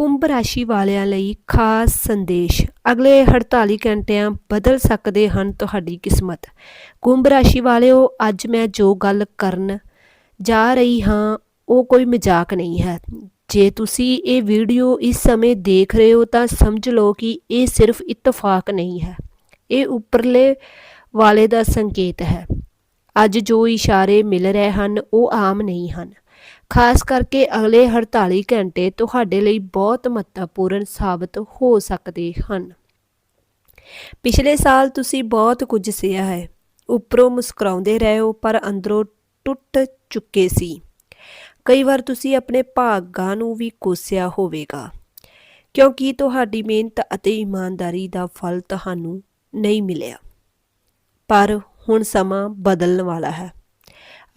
ਕੁੰਭ ਰਾਸ਼ੀ ਵਾਲਿਆਂ ਲਈ ਖਾਸ ਸੰਦੇਸ਼। ਅਗਲੇ 48 ਘੰਟਿਆਂ ਬਦਲ ਸਕਦੇ ਹਨ ਤੁਹਾਡੀ ਕਿਸਮਤ। ਕੁੰਭ ਰਾਸ਼ੀ ਵਾਲਿਓ, ਅੱਜ ਮੈਂ ਜੋ ਗੱਲ ਕਰਨ ਜਾ ਰਹੀ ਹਾਂ, ਉਹ ਕੋਈ ਮਜ਼ਾਕ ਨਹੀਂ ਹੈ। ਜੇ ਤੁਸੀਂ ਇਹ ਵੀਡੀਓ ਇਸ ਸਮੇਂ ਦੇਖ ਰਹੇ ਹੋ ਤਾਂ ਸਮਝ ਲਓ ਕਿ ਇਹ ਸਿਰਫ ਇਤਫਾਕ ਨਹੀਂ ਹੈ। ਇਹ ਉੱਪਰਲੇ ਵਾਲੇ ਦਾ ਸੰਕੇਤ ਹੈ। ਅੱਜ ਜੋ ਇਸ਼ਾਰੇ ਮਿਲ ਰਹੇ ਹਨ, ਉਹ ਆਮ ਨਹੀਂ ਹਨ। ਖਾਸ ਕਰਕੇ ਅਗਲੇ 48 ਘੰਟੇ ਤੁਹਾਡੇ ਲਈ ਬਹੁਤ ਮਹੱਤਵਪੂਰਨ ਸਾਬਤ ਹੋ ਸਕਦੇ ਹਨ। ਪਿਛਲੇ ਸਾਲ ਤੁਸੀਂ ਬਹੁਤ ਕੁਝ ਸਿਆ ਹੈ। ਉੱਪਰੋਂ ਮੁਸਕਰਾਉਂਦੇ ਰਹੇ ਹੋ, ਪਰ ਅੰਦਰੋਂ ਟੁੱਟ ਚੁੱਕੇ ਸੀ। ਕਈ ਵਾਰ ਤੁਸੀਂ ਆਪਣੇ ਭਾਗਾਂ ਨੂੰ ਵੀ ਕੋਸਿਆ ਹੋਵੇਗਾ, ਕਿਉਂਕਿ ਤੁਹਾਡੀ ਮਿਹਨਤ ਅਤੇ ਇਮਾਨਦਾਰੀ ਦਾ ਫਲ ਤੁਹਾਨੂੰ ਨਹੀਂ ਮਿਲਿਆ। ਪਰ ਹੁਣ ਸਮਾਂ ਬਦਲਣ ਵਾਲਾ ਹੈ।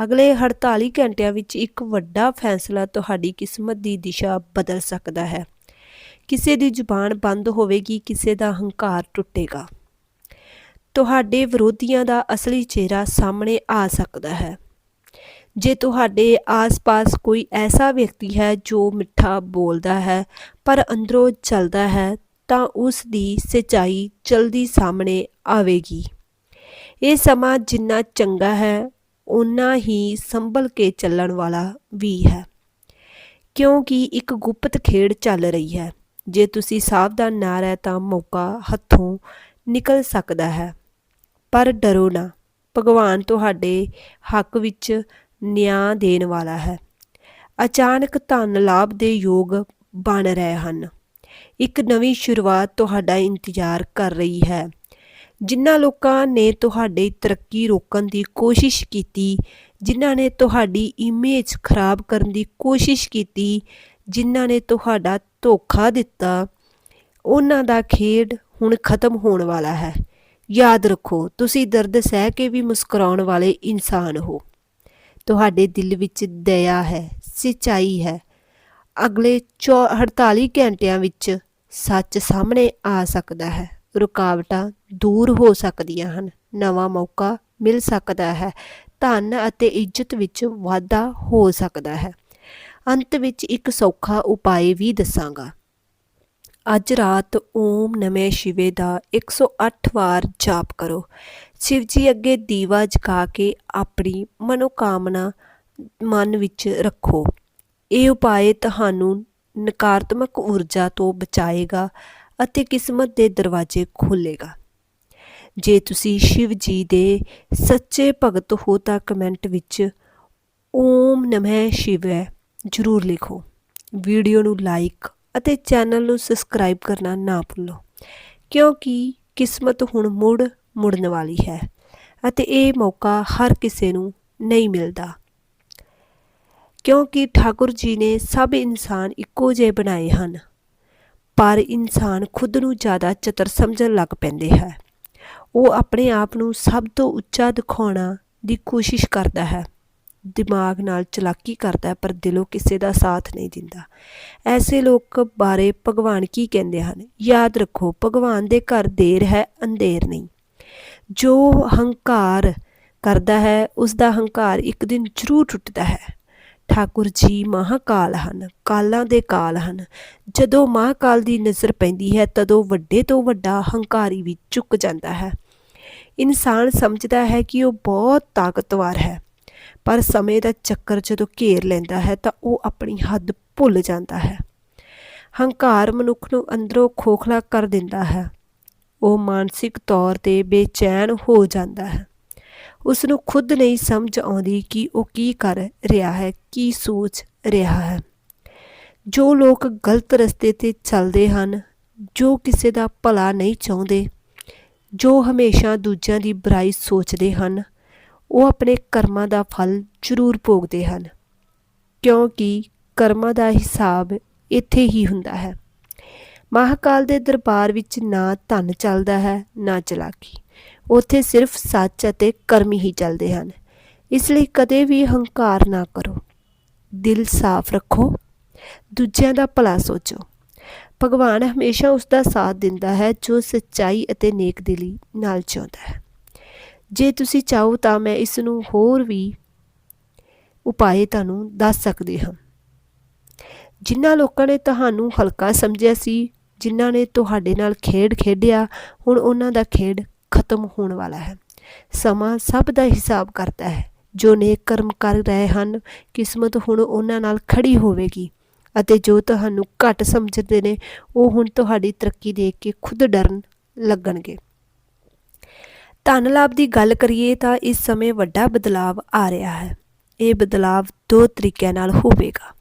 ਅਗਲੇ 48 ਘੰਟਿਆਂ ਵਿੱਚ ਇੱਕ ਵੱਡਾ ਫੈਸਲਾ ਤੁਹਾਡੀ ਕਿਸਮਤ ਦੀ ਦਿਸ਼ਾ ਬਦਲ ਸਕਦਾ ਹੈ। ਕਿਸੇ ਦੀ ਜ਼ੁਬਾਨ ਬੰਦ ਹੋਵੇਗੀ, ਕਿਸੇ ਦਾ ਹੰਕਾਰ ਟੁੱਟੇਗਾ। ਤੁਹਾਡੇ ਵਿਰੋਧੀਆਂ ਦਾ ਅਸਲੀ ਚਿਹਰਾ ਸਾਹਮਣੇ ਆ ਸਕਦਾ ਹੈ। ਜੇ ਤੁਹਾਡੇ ਆਸ-ਪਾਸ ਕੋਈ ਐਸਾ ਵਿਅਕਤੀ ਹੈ ਜੋ ਮਿੱਠਾ ਬੋਲਦਾ ਹੈ, ਪਰ ਅੰਦਰੋਂ ਚਲਦਾ ਹੈ, ਤਾਂ ਉਸ ਦੀ ਸੱਚਾਈ ਜਲਦੀ ਸਾਹਮਣੇ ਆਵੇਗੀ। ਇਹ ਸਮਾਂ ਜਿੰਨਾ ਚੰਗਾ ਹੈ ਉਨਾ ਹੀ ਸੰਭਲ ਕੇ ਚੱਲਣ ਵਾਲਾ ਵੀ ਹੈ। ਕਿਉਂਕਿ ਇੱਕ ਗੁਪਤ ਖੇਡ ਚੱਲ ਰਹੀ ਹੈ। ਜੇ ਤੁਸੀਂ ਸਾਵਧਾਨ ਨਾ ਰਹਿ ਤਾਂ ਮੌਕਾ ਹੱਥੋਂ ਨਿਕਲ ਸਕਦਾ ਹੈ। ਪਰ ਡਰੋ ਨਾ। ਭਗਵਾਨ ਤੁਹਾਡੇ ਹੱਕ ਵਿੱਚ ਨਿਆਂ ਦੇਣ ਵਾਲਾ ਹੈ। ਅਚਾਨਕ ਧਨ ਲਾਭ ਦੇ ਯੋਗ ਬਣ ਰਹੇ ਹਨ। ਇੱਕ ਨਵੀਂ ਸ਼ੁਰੂਆਤ ਤੁਹਾਡਾ ਇੰਤਜ਼ਾਰ ਕਰ ਰਹੀ ਹੈ। ਜਿਨ੍ਹਾਂ ਲੋਕਾਂ ਨੇ ਤੁਹਾਡੀ ਤਰੱਕੀ ਰੋਕਣ ਦੀ ਕੋਸ਼ਿਸ਼ ਕੀਤੀ, ਜਿਨ੍ਹਾਂ ਨੇ ਤੁਹਾਡੀ ਇਮੇਜ ਖਰਾਬ ਕਰਨ ਦੀ ਕੋਸ਼ਿਸ਼ ਕੀਤੀ, ਜਿਨ੍ਹਾਂ ਨੇ ਤੁਹਾਡਾ ਧੋਖਾ ਦਿੱਤਾ, ਉਹਨਾਂ ਦਾ ਖੇਡ ਹੁਣ ਖਤਮ ਹੋਣ ਵਾਲਾ ਹੈ। ਯਾਦ ਰੱਖੋ, ਤੁਸੀਂ ਦਰਦ ਸਹਿ ਕੇ ਵੀ ਮੁਸਕਰਾਉਣ ਵਾਲੇ ਇਨਸਾਨ ਹੋ। ਤੁਹਾਡੇ ਦਿਲ ਵਿੱਚ ਦਇਆ ਹੈ, ਸੱਚਾਈ ਹੈ। ਅਗਲੇ 48 ਘੰਟਿਆਂ ਵਿੱਚ ਸੱਚ ਸਾਹਮਣੇ ਆ ਸਕਦਾ ਹੈ। ਰੁਕਾਵਟਾਂ ਦੂਰ ਹੋ ਸਕਦੀਆਂ ਹਨ। ਨਵਾਂ ਮੌਕਾ ਮਿਲ ਸਕਦਾ ਹੈ। ਧਨ ਅਤੇ ਇੱਜ਼ਤ ਵਿੱਚ ਵਾਧਾ ਹੋ ਸਕਦਾ ਹੈ। ਅੰਤ ਵਿੱਚ ਇੱਕ ਸੌਖਾ ਉਪਾਅ ਵੀ ਦੱਸਾਂਗਾ। ਅੱਜ ਰਾਤ ਓਮ ਨਮੇ ਸ਼ਿਵੇ ਦਾ 108 ਵਾਰ ਜਾਪ ਕਰੋ। ਸ਼ਿਵ ਜੀ ਅੱਗੇ ਦੀਵਾ ਜਗਾ ਕੇ ਆਪਣੀ ਮਨੋਕਾਮਨਾ ਮਨ ਵਿੱਚ ਰੱਖੋ। ਇਹ ਉਪਾਅ ਤੁਹਾਨੂੰ ਨਕਾਰਾਤਮਕ ਊਰਜਾ ਤੋਂ ਬਚਾਏਗਾ ਅਤੇ ਕਿਸਮਤ ਦੇ ਦਰਵਾਜ਼ੇ ਖੋਲੇਗਾ ਜੇ ਤੁਸੀਂ ਸ਼ਿਵ ਜੀ ਦੇ ਸੱਚੇ ਭਗਤ ਹੋ ਤਾਂ ਕਮੈਂਟ ਵਿੱਚ ਓਮ ਨਮः ਸ਼ਿਵਾय ਜ਼ਰੂਰ ਲਿਖੋ। ਵੀਡੀਓ ਨੂੰ ਲਾਈਕ ਅਤੇ ਚੈਨਲ ਨੂੰ ਸਬਸਕ੍ਰਾਈਬ ਕਰਨਾ ਨਾ ਭੁੱਲੋ, ਕਿਉਂਕਿ ਕਿਸਮਤ ਹੁਣ ਮੁੜ ਮੁੜਨ ਵਾਲੀ ਹੈ ਅਤੇ ਇਹ ਮੌਕਾ ਹਰ ਕਿਸੇ ਨੂੰ ਨਹੀਂ ਮਿਲਦਾ। ਕਿਉਂਕਿ ਠਾਕੁਰ ਜੀ ਨੇ ਸਭ ਇਨਸਾਨ ਇੱਕੋ ਜਿਹੇ ਬਣਾਏ ਹਨ। ਪਰ ਇਨਸਾਨ ਖੁਦ ਨੂੰ ਜ਼ਿਆਦਾ ਚਤਰ ਸਮਝਣ ਲੱਗ ਪੈਂਦੇ ਹੈ। ਉਹ ਆਪਣੇ ਆਪ ਨੂੰ ਸਭ ਤੋਂ ਉੱਚਾ ਦਿਖਾਉਣਾ ਦੀ ਕੋਸ਼ਿਸ਼ ਕਰਦਾ ਹੈ। ਦਿਮਾਗ ਨਾਲ ਚਲਾਕੀ ਕਰਦਾ ਪਰ ਦਿਲੋਂ ਕਿਸੇ ਦਾ ਸਾਥ ਨਹੀਂ ਦਿੰਦਾ। ਐਸੇ ਲੋਕ ਬਾਰੇ ਭਗਵਾਨ ਕੀ ਕਹਿੰਦੇ ਹਨ? ਯਾਦ ਰੱਖੋ, ਭਗਵਾਨ ਦੇ ਘਰ ਦੇਰ ਹੈ, ਅੰਧੇਰ ਨਹੀਂ। ਜੋ ਹੰਕਾਰ ਕਰਦਾ ਹੈ ਉਸ ਦਾ ਹੰਕਾਰ ਇੱਕ ਦਿਨ ਜ਼ਰੂਰ ਟੁੱਟਦਾ ਹੈ। ਠਾਕੁਰ ਜੀ ਮਹਾਕਾਲ ਹਨ, ਕਾਲਾਂ ਦੇ ਕਾਲ ਹਨ। ਜਦੋਂ ਮਹਾਕਾਲ ਦੀ ਨਜ਼ਰ ਪੈਂਦੀ ਹੈ, ਤਦੋਂ ਵੱਡੇ ਤੋਂ ਵੱਡਾ ਹੰਕਾਰੀ ਵੀ ਝੁਕ ਜਾਂਦਾ ਹੈ। ਇਨਸਾਨ ਸਮਝਦਾ ਹੈ ਕਿ ਉਹ ਬਹੁਤ ਤਾਕਤਵਰ ਹੈ, ਪਰ ਸਮੇਂ ਦਾ ਚੱਕਰ ਜਦੋਂ ਘੇਰ ਲੈਂਦਾ ਹੈ, ਤਾਂ ਉਹ ਆਪਣੀ ਹੱਦ ਭੁੱਲ ਜਾਂਦਾ ਹੈ। ਹੰਕਾਰ ਮਨੁੱਖ ਨੂੰ ਅੰਦਰੋਂ ਖੋਖਲਾ ਕਰ ਦਿੰਦਾ ਹੈ। ਉਹ ਮਾਨਸਿਕ ਤੌਰ ਤੇ ਬੇਚੈਨ ਹੋ ਜਾਂਦਾ ਹੈ। ਉਸ ਨੂੰ ਖੁਦ ਨਹੀਂ ਸਮਝ ਆਉਂਦੀ ਕਿ ਉਹ ਕੀ ਕਰ ਰਿਹਾ ਹੈ, ਕੀ ਸੋਚ ਰਿਹਾ ਹੈ। ਜੋ ਲੋਕ ਗਲਤ ਰਸਤੇ ਤੇ ਚੱਲਦੇ ਹਨ, ਜੋ ਕਿਸੇ ਦਾ ਭਲਾ ਨਹੀਂ ਚਾਹੁੰਦੇ, ਜੋ ਹਮੇਸ਼ਾ ਦੂਜਿਆਂ ਦੀ ਬੁਰਾਈ ਸੋਚਦੇ ਹਨ, ਉਹ ਆਪਣੇ ਕਰਮਾਂ ਦਾ ਫਲ ਜ਼ਰੂਰ ਭੋਗਦੇ ਹਨ, ਕਿਉਂਕਿ ਕਰਮਾਂ ਦਾ ਹਿਸਾਬ ਇੱਥੇ ਹੀ ਹੁੰਦਾ ਹੈ। ਮਹਾਕਾਲ ਦੇ ਦਰਬਾਰ ਵਿੱਚ ਨਾ ਧਨ ਚੱਲਦਾ ਹੈ, ਨਾ ਚਲਾਕੀ। ਉੱਥੇ ਸਿਰਫ ਸੱਚ ਅਤੇ ਕਰਮ ਹੀ ਚੱਲਦੇ ਹਨ। ਇਸ ਲਈ ਕਦੇ ਵੀ ਹੰਕਾਰ ਨਾ ਕਰੋ। ਦਿਲ ਸਾਫ਼ ਰੱਖੋ। ਦੂਜਿਆਂ ਦਾ ਭਲਾ ਸੋਚੋ। ਭਗਵਾਨ ਹਮੇਸ਼ਾ ਉਸ ਦਾ ਸਾਥ ਦਿੰਦਾ ਹੈ, ਜੋ ਸੱਚਾਈ ਅਤੇ ਨੇਕਦਿਲੀ ਨਾਲ ਚਾਹੁੰਦਾ ਹੈ। ਜੇ ਤੁਸੀਂ ਚਾਹੋ ਤਾਂ ਮੈਂ ਇਸ ਨੂੰ ਹੋਰ ਵੀ ਉਪਾਏ ਤੁਹਾਨੂੰ ਦੱਸ ਸਕਦੇ ਹਾਂ। ਜਿਨ੍ਹਾਂ ਲੋਕਾਂ ਨੇ ਤੁਹਾਨੂੰ ਹਲਕਾ ਸਮਝਿਆ ਸੀ, ਜਿਨ੍ਹਾਂ ਨੇ ਤੁਹਾਡੇ ਨਾਲ ਖੇਡ ਖੇਡਿਆ, ਹੁਣ ਉਹਨਾਂ ਦਾ ਖੇਡ ਖਤਮ ਹੋਣ ਵਾਲਾ ਹੈ। ਸਮਾਂ ਸਭ ਦਾ ਹਿਸਾਬ ਕਰਦਾ ਹੈ। ਜੋ ਨੇਕ ਕਰਮ ਕਰ ਰਹੇ ਹਨ, ਕਿਸਮਤ ਹੁਣ ਉਹਨਾਂ ਨਾਲ ਖੜੀ ਹੋਵੇਗੀ ਅਤੇ ਜੋ ਤੁਹਾਨੂੰ ਘੱਟ ਸਮਝਦੇ ਨੇ, ਉਹ ਹੁਣ ਤੁਹਾਡੀ ਤਰੱਕੀ ਦੇਖ ਕੇ ਖੁਦ ਡਰਨ ਲੱਗਣਗੇ। ਧਨ ਲਾਭ ਦੀ ਗੱਲ ਕਰੀਏ ਤਾਂ ਇਸ ਸਮੇਂ ਵੱਡਾ ਬਦਲਾਵ ਆ ਰਿਹਾ ਹੈ। ਇਹ ਬਦਲਾਵ ਦੋ ਤਰੀਕਿਆਂ ਨਾਲ ਹੋਵੇਗਾ।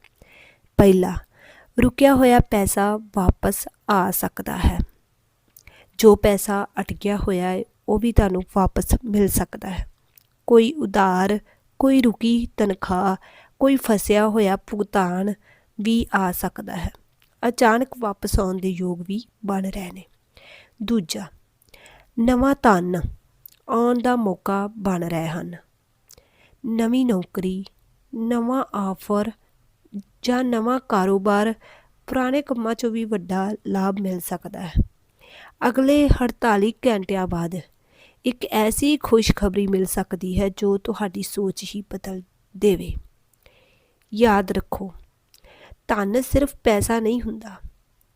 ਪਹਿਲਾ, ਰੁਕਿਆ ਹੋਇਆ ਪੈਸਾ ਵਾਪਸ ਆ ਸਕਦਾ ਹੈ। ਜੋ ਪੈਸਾ ਅਟਕਿਆ ਹੋਇਆ ਹੈ, ਉਹ ਵੀ ਤੁਹਾਨੂੰ ਵਾਪਸ ਮਿਲ ਸਕਦਾ ਹੈ। ਕੋਈ ਉਧਾਰ, ਕੋਈ ਰੁਕੀ ਤਨਖਾਹ, ਕੋਈ ਫਸਿਆ ਹੋਇਆ ਭੁਗਤਾਨ ਵੀ ਆ ਸਕਦਾ ਹੈ। ਅਚਾਨਕ ਵਾਪਸ ਆਉਣ ਦੇ ਯੋਗ ਵੀ ਬਣ ਰਹੇ ਨੇ। ਦੂਜਾ, ਨਵਾਂ ਧਨ ਆਉਣ ਦਾ ਮੌਕਾ ਬਣ ਰਹੇ ਹਨ। ਨਵੀਂ ਨੌਕਰੀ, ਨਵਾਂ ਆਫਰ ਜਾਂ ਨਵਾਂ ਕਾਰੋਬਾਰ ਪੁਰਾਣੇ ਕੰਮਾਂ 'ਚੋਂ ਵੀ ਵੱਡਾ ਲਾਭ ਮਿਲ ਸਕਦਾ ਹੈ। ਅਗਲੇ 48 ਘੰਟਿਆਂ ਬਾਅਦ ਇੱਕ ਐਸੀ ਖੁਸ਼ਖਬਰੀ ਮਿਲ ਸਕਦੀ ਹੈ ਜੋ ਤੁਹਾਡੀ ਸੋਚ ਹੀ ਬਦਲ ਦੇਵੇ। ਯਾਦ ਰੱਖੋ, ਧਨ ਸਿਰਫ ਪੈਸਾ ਨਹੀਂ ਹੁੰਦਾ,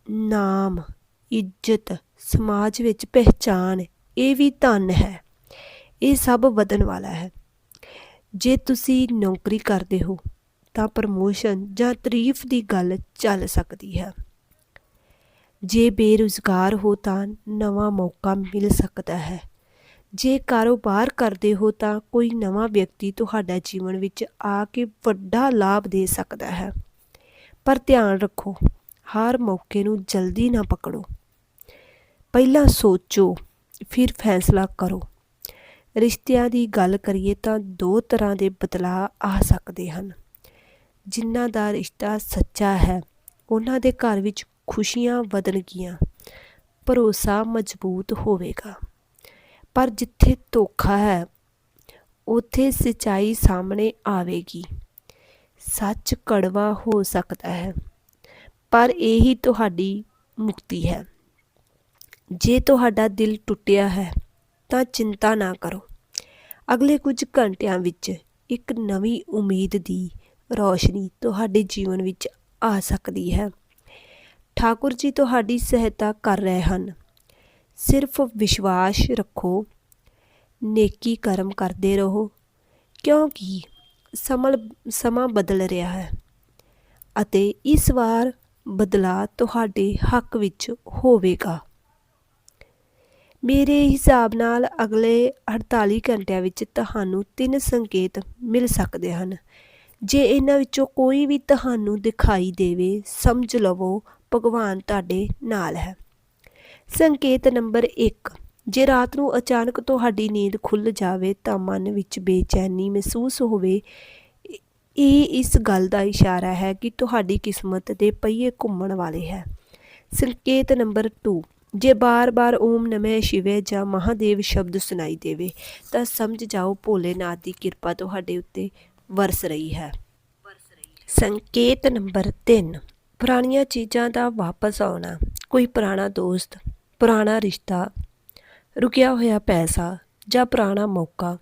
ਨਾਮ, ਇੱਜ਼ਤ, ਸਮਾਜ ਵਿੱਚ ਪਹਿਚਾਨ ਇਹ ਵੀ ਧਨ ਹੈ। ਇਹ ਸਭ ਵਧਣ ਵਾਲਾ ਹੈ। ਜੇ ਤੁਸੀਂ ਨੌਕਰੀ ਕਰਦੇ ਹੋ, ਤਾਂ ਪ੍ਰਮੋਸ਼ਨ ਜਾਂ ਤਾਰੀਫ ਦੀ ਗੱਲ ਚੱਲ ਸਕਦੀ ਹੈ। ਜੇ ਬੇਰੁਜ਼ਗਾਰ ਹੋ ਤਾਂ ਨਵਾਂ ਮੌਕਾ ਮਿਲ ਸਕਦਾ ਹੈ। ਜੇ ਕਾਰੋਬਾਰ ਕਰਦੇ ਹੋ ਤਾਂ ਕੋਈ ਨਵਾਂ ਵਿਅਕਤੀ ਤੁਹਾਡਾ ਜੀਵਨ ਵਿੱਚ ਆ ਕੇ ਵੱਡਾ ਲਾਭ ਦੇ ਸਕਦਾ ਹੈ। ਪਰ ਧਿਆਨ ਰੱਖੋ, ਹਰ ਮੌਕੇ ਨੂੰ ਜਲਦੀ ਨਾ ਪਕੜੋ। ਪਹਿਲਾਂ ਸੋਚੋ, ਫਿਰ ਫੈਸਲਾ ਕਰੋ। ਰਿਸ਼ਤਿਆਂ ਦੀ ਗੱਲ ਕਰੀਏ ਤਾਂ ਦੋ ਤਰ੍ਹਾਂ ਦੇ ਬਦਲਾਅ ਆ ਸਕਦੇ ਹਨ। ਜਿਨ੍ਹਾਂ ਦਾ ਰਿਸ਼ਤਾ ਸੱਚਾ ਹੈ, ਉਹਨਾਂ ਦੇ ਘਰ ਵਿੱਚ ਖੁਸ਼ੀਆਂ ਵਧਣਗੀਆਂ। ਭਰੋਸਾ ਮਜ਼ਬੂਤ ਹੋਵੇਗਾ। ਪਰ ਜਿੱਥੇ ਧੋਖਾ ਹੈ, ਉੱਥੇ ਸਚਾਈ ਸਾਹਮਣੇ ਆਵੇਗੀ। ਸੱਚ ਕੜਵਾ ਹੋ ਸਕਦਾ ਹੈ, ਪਰ ਇਹੀ ਤੁਹਾਡੀ ਮੁਕਤੀ ਹੈ। ਜੇ ਤੁਹਾਡਾ ਦਿਲ ਟੁੱਟਿਆ ਹੈ, ਤਾਂ ਚਿੰਤਾ ਨਾ ਕਰੋ। ਅਗਲੇ ਕੁਝ ਘੰਟਿਆਂ ਵਿੱਚ ਇੱਕ ਨਵੀਂ ਉਮੀਦ ਦੀ ਰੌਸ਼ਨੀ ਤੁਹਾਡੇ ਜੀਵਨ ਵਿੱਚ ਆ ਸਕਦੀ ਹੈ। ਠਾਕੁਰ ਜੀ ਤੁਹਾਡੀ ਸਹਾਇਤਾ ਕਰ ਰਹੇ ਹਨ। ਸਿਰਫ ਵਿਸ਼ਵਾਸ ਰੱਖੋ। ਨੇਕੀ ਕਰਮ ਕਰਦੇ ਰਹੋ। ਕਿਉਂਕਿ ਸਮਲ, ਸਮਾਂ ਬਦਲ ਰਿਹਾ ਹੈ ਅਤੇ ਇਸ ਵਾਰ ਬਦਲਾ ਤੁਹਾਡੇ ਹੱਕ ਵਿੱਚ ਹੋਵੇਗਾ। ਮੇਰੇ ਹਿਸਾਬ ਨਾਲ ਅਗਲੇ 48 ਘੰਟਿਆਂ ਵਿੱਚ ਤੁਹਾਨੂੰ ਤਿੰਨ ਸੰਕੇਤ ਮਿਲ ਸਕਦੇ ਹਨ। ਜੇ ਇਹਨਾਂ ਵਿੱਚੋਂ ਕੋਈ ਵੀ ਤੁਹਾਨੂੰ ਦਿਖਾਈ ਦੇਵੇ, ਸਮਝ ਲਵੋ ਭਗਵਾਨ ਤੁਹਾਡੇ ਨਾਲ ਹੈ। ਸੰਕੇਤ ਨੰਬਰ 1 ਜੇ ਰਾਤ ਨੂੰ ਅਚਾਨਕ ਤੁਹਾਡੀ ਨੀਂਦ ਖੁੱਲ ਜਾਵੇ ਤਾਂ ਮਨ ਵਿੱਚ ਬੇਚੈਨੀ ਮਹਿਸੂਸ ਹੋਵੇ। ਇਹ ਇਸ ਗੱਲ ਦਾ ਇਸ਼ਾਰਾ ਹੈ ਕਿ ਤੁਹਾਡੀ ਕਿਸਮਤ ਦੇ ਪਹੀਏ ਘੁੰਮਣ ਵਾਲੇ ਹੈ। ਸੰਕੇਤ ਨੰਬਰ 2 ਜੇ ਬਾਰ-ਬਾਰ ਓਮ ਨਮः ਸ਼ਿਵੇ ਜਾਂ ਮਹਾਦੇਵ ਸ਼ਬਦ ਸੁਣਾਈ ਦੇਵੇ, ਤਾਂ ਸਮਝ ਜਾਓ ਭੋਲੇਨਾਥ ਦੀ ਕਿਰਪਾ ਤੁਹਾਡੇ ਉੱਤੇ ਵਰਸ ਰਹੀ ਹੈ। ਸੰਕੇਤ ਨੰਬਰ 3 ਪੁਰਾਣੀਆਂ ਚੀਜ਼ਾਂ ਦਾ ਵਾਪਸ ਆਉਣਾ, ਕੋਈ ਪੁਰਾਣਾ ਦੋਸਤ, ਪੁਰਾਣਾ ਰਿਸ਼ਤਾ, ਰੁਕਿਆ ਹੋਇਆ ਪੈਸਾ ਜਾਂ ਪੁਰਾਣਾ ਮੌਕਾ,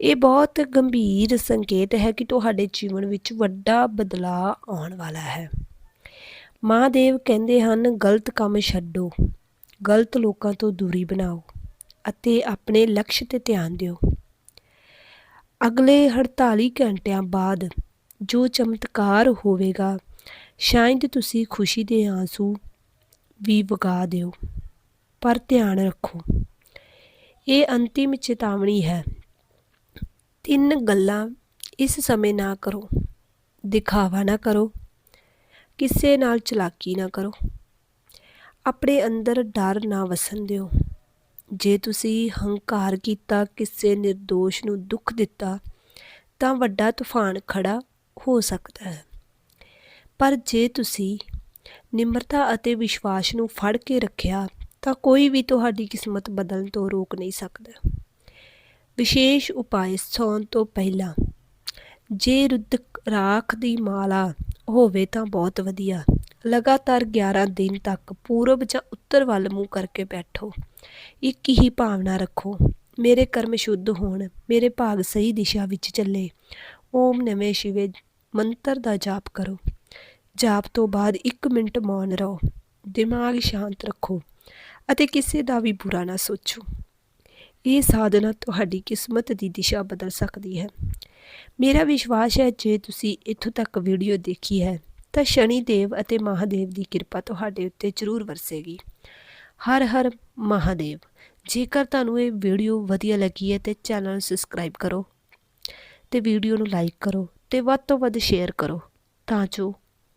ਇਹ ਬਹੁਤ ਗੰਭੀਰ ਸੰਕੇਤ ਹੈ ਕਿ ਤੁਹਾਡੇ ਜੀਵਨ ਵਿੱਚ ਵੱਡਾ ਬਦਲਾਅ ਆਉਣ ਵਾਲਾ ਹੈ। ਮਹਾਦੇਵ ਕਹਿੰਦੇ ਹਨ, ਗਲਤ ਕੰਮ ਛੱਡੋ, ਗਲਤ ਲੋਕਾਂ ਤੋਂ ਦੂਰੀ ਬਣਾਓ ਅਤੇ ਆਪਣੇ ਲਕਸ਼ ਤੇ ਧਿਆਨ ਦਿਓ। ਅਗਲੇ 48 ਘੰਟਿਆਂ ਬਾਅਦ ਜੋ ਚਮਤਕਾਰ ਹੋਵੇਗਾ ਸ਼ਾਇਦ ਤੁਸੀਂ ਖੁਸ਼ੀ ਦੇ ਆਂਸੂ ਵੀ ਵਗਾ ਦਿਓ, ਪਰ ਧਿਆਨ ਰੱਖੋ, ਇਹ ਅੰਤਿਮ ਚੇਤਾਵਨੀ ਹੈ। ਤਿੰਨ ਗੱਲਾਂ ਇਸ ਸਮੇਂ ਨਾ ਕਰੋ, ਦਿਖਾਵਾ ਨਾ ਕਰੋ, ਕਿਸੇ ਨਾਲ ਚਲਾਕੀ ਨਾ ਕਰੋ। ਆਪਣੇ ਅੰਦਰ ਡਰ ਨਾ ਵਸਣ ਦਿਓ। ਜੇ ਤੁਸੀਂ ਹੰਕਾਰ ਕੀਤਾ, ਕਿਸੇ નિર્ਦੋਸ਼ ਨੂੰ ਦੁੱਖ ਦਿੱਤਾ, ਤਾਂ ਵੱਡਾ ਤੂਫਾਨ ਖੜਾ ਹੋ ਸਕਦਾ ਹੈ। ਪਰ ਜੇ ਤੁਸੀਂ ਨਿਮਰਤਾ ਅਤੇ ਵਿਸ਼ਵਾਸ ਨੂੰ ਫੜ ਕੇ ਰੱਖਿਆ, ਤਾਂ ਕੋਈ ਵੀ ਤੁਹਾਡੀ ਕਿਸਮਤ ਬਦਲਣ ਤੋਂ ਰੋਕ ਨਹੀਂ ਸਕਦਾ। ਵਿਸ਼ੇਸ਼ ਉਪਾਅ ਸੌਣ ਤੋਂ ਪਹਿਲਾਂ, ਜੇ ਰੁੱਧ ਰਾਖ ਦੀ ਮਾਲਾ ਹੋਵੇ ਤਾਂ ਬਹੁਤ ਵਧੀਆ। ਲਗਾਤਾਰ 11 ਦਿਨ ਤੱਕ ਪੂਰਬ ਜਾਂ ਉੱਤਰ ਵੱਲ ਮੂੰਹ ਕਰਕੇ ਬੈਠੋ। ਇੱਕ ਹੀ ਭਾਵਨਾ ਰੱਖੋ, ਮੇਰੇ ਕਰਮ ਸ਼ੁੱਧ ਹੋਣ, ਮੇਰੇ ਭਾਗ ਸਹੀ ਦਿਸ਼ਾ ਵਿੱਚ ਚੱਲੇ। ਓਮ ਨਮੇ ਸ਼ਿਵੇ, ਮੰਤਰ ਦਾ ਜਾਪ ਕਰੋ। ਜਾਪ ਤੋਂ ਬਾਅਦ 1 ਮਿੰਟ ਮੌਨ ਰਹੋ। ਦਿਮਾਗ ਸ਼ਾਂਤ ਰੱਖੋ ਅਤੇ ਕਿਸੇ ਦਾ ਵੀ ਬੁਰਾ ਨਾ ਸੋਚੋ। ਇਹ ਸਾਧਨਾ ਤੁਹਾਡੀ ਕਿਸਮਤ ਦੀ ਦਿਸ਼ਾ ਬਦਲ ਸਕਦੀ ਹੈ। ਮੇਰਾ ਵਿਸ਼ਵਾਸ ਹੈ, ਜੇ ਤੁਸੀਂ ਇੱਥੋਂ ਤੱਕ ਵੀਡੀਓ ਦੇਖੀ ਹੈ, ਤਾਂ ਸ਼ਨੀ ਦੇਵ ਅਤੇ ਮਹਾਦੇਵ ਦੀ ਕਿਰਪਾ ਤੁਹਾਡੇ ਉੱਤੇ ਜ਼ਰੂਰ ਵਰਸੇਗੀ। ਹਰ ਹਰ ਮਹਾਦੇਵ, ਜੇਕਰ ਤੁਹਾਨੂੰ ਇਹ ਵੀਡੀਓ ਵਧੀਆ ਲੱਗੀ ਹੈ ਤੇ ਚੈਨਲ ਨੂੰ ਸਬਸਕ੍ਰਾਈਬ ਕਰੋ ਤੇ ਵੀਡੀਓ ਨੂੰ ਲਾਈਕ ਕਰੋ ਤੇ ਵੱਧ ਤੋਂ ਵੱਧ ਸ਼ੇਅਰ ਕਰੋ, ਤਾਂ ਜੋ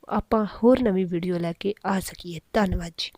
ਆਪਾਂ ਹੋਰ ਨਵੀਂ ਵੀਡੀਓ ਲੈ ਕੇ ਆ ਸਕੀਏ। ਧੰਨਵਾਦ ਜੀ।